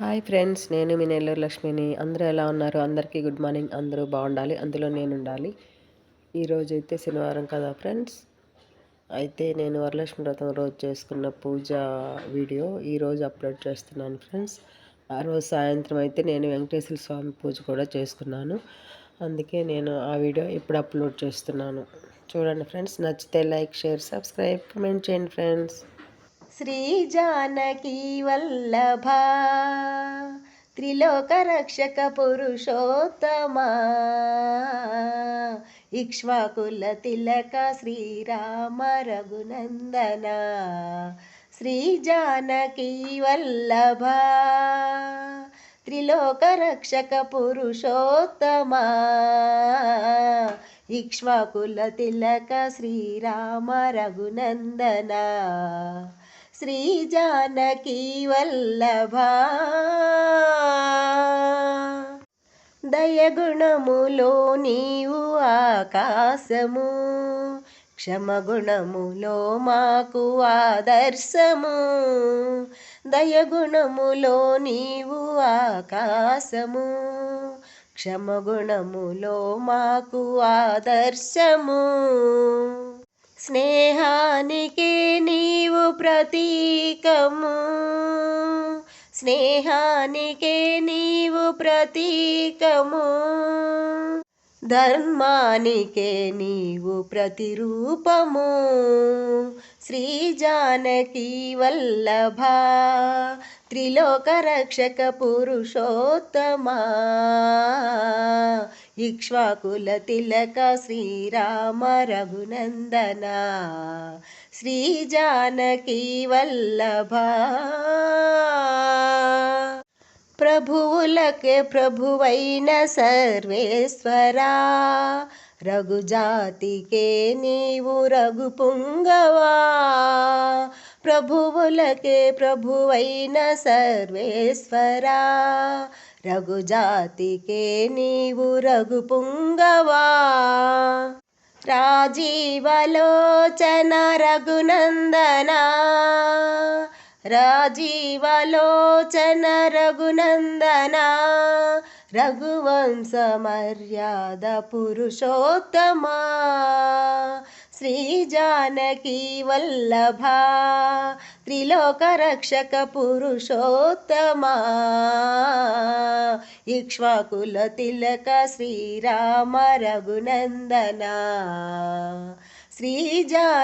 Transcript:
Hi friends నేను మీ నెల్లూరు లక్ష్మిని. అందరూ ఎలా ఉన్నారు? అందరికీ గుడ్ మార్నింగ్ అందరూ బాగుండాలి. అందులో నేను ఉండాలి. ఈరోజు అయితే శనివారం కదా ఫ్రెండ్స్ అయితే నేను వరలక్ష్మి వ్రతం రోజు చేసుకున్న పూజ వీడియో ఈరోజు అప్లోడ్ చేస్తున్నాను ఫ్రెండ్స్ ఆ రోజు సాయంత్రం అయితే నేను వెంకటేశ్వర స్వామి పూజ కూడా చేసుకున్నాను. అందుకే నేను ఆ వీడియో ఇప్పుడు అప్లోడ్ చేస్తున్నాను. చూడండి ఫ్రెండ్స్ నచ్చితే లైక్ షేర్ సబ్స్క్రైబ్ కమెంట్ చేయండి ఫ్రెండ్స్ శ్రీ జానకీ వల్లభ. త్రిలోక రక్షక పురుషోత్తమా. ఇక్ష్వాకుల తిలక శ్రీరామ రఘునందన. శ్రీ జానకీ వల్లభ. త్రిలోక రక్షక పురుషోత్తమా. ఇక్ష్వాకుల తిలక శ్రీరామ రఘునందన. శ్రీ జానకి వల్లభా. దయగుణములో నీవు ఆకాశము క్షమగుణములో మాకు ఆదర్శము. దయగుణములో నీవు ఆకాశము క్షమగుణములో మాకు ఆదర్శము. స్నేహానికి నీవు ప్రతీకము. స్నేహానికే నీవు ప్రతీకము. ధర్మానికే నీవు ప్రతిరూపము. శ్రీ జానకి వల్లభ త్రిలోక రక్షక పురుషోత్తమా ఇక్ష్వాకుల తిలక శ్రీరామ రఘునందన. శ్రీ జానకి వల్లభ ప్రభువులకే ప్రభువైన సర్వేశ్వరా. రఘుజాతికే నీవు రఘు పుంగవా ప్రభువులకే ప్రభువైన సర్వేశ్వరా. రఘుజాతికే నీవు రఘు పుంగవా రాజీవలోచన రఘునందనా. राजीवलोचनरघुनन्दना रघुवंशमर्यादपुरुषोत्तमा श्रीजानकीवल्लभा त्रिलोकरक्षकपुरुषोत्तमा इक्ष्वाकुलतिलक श्रीराम श्रीरामरघुनन्दना श्रीजानकीवल्लभा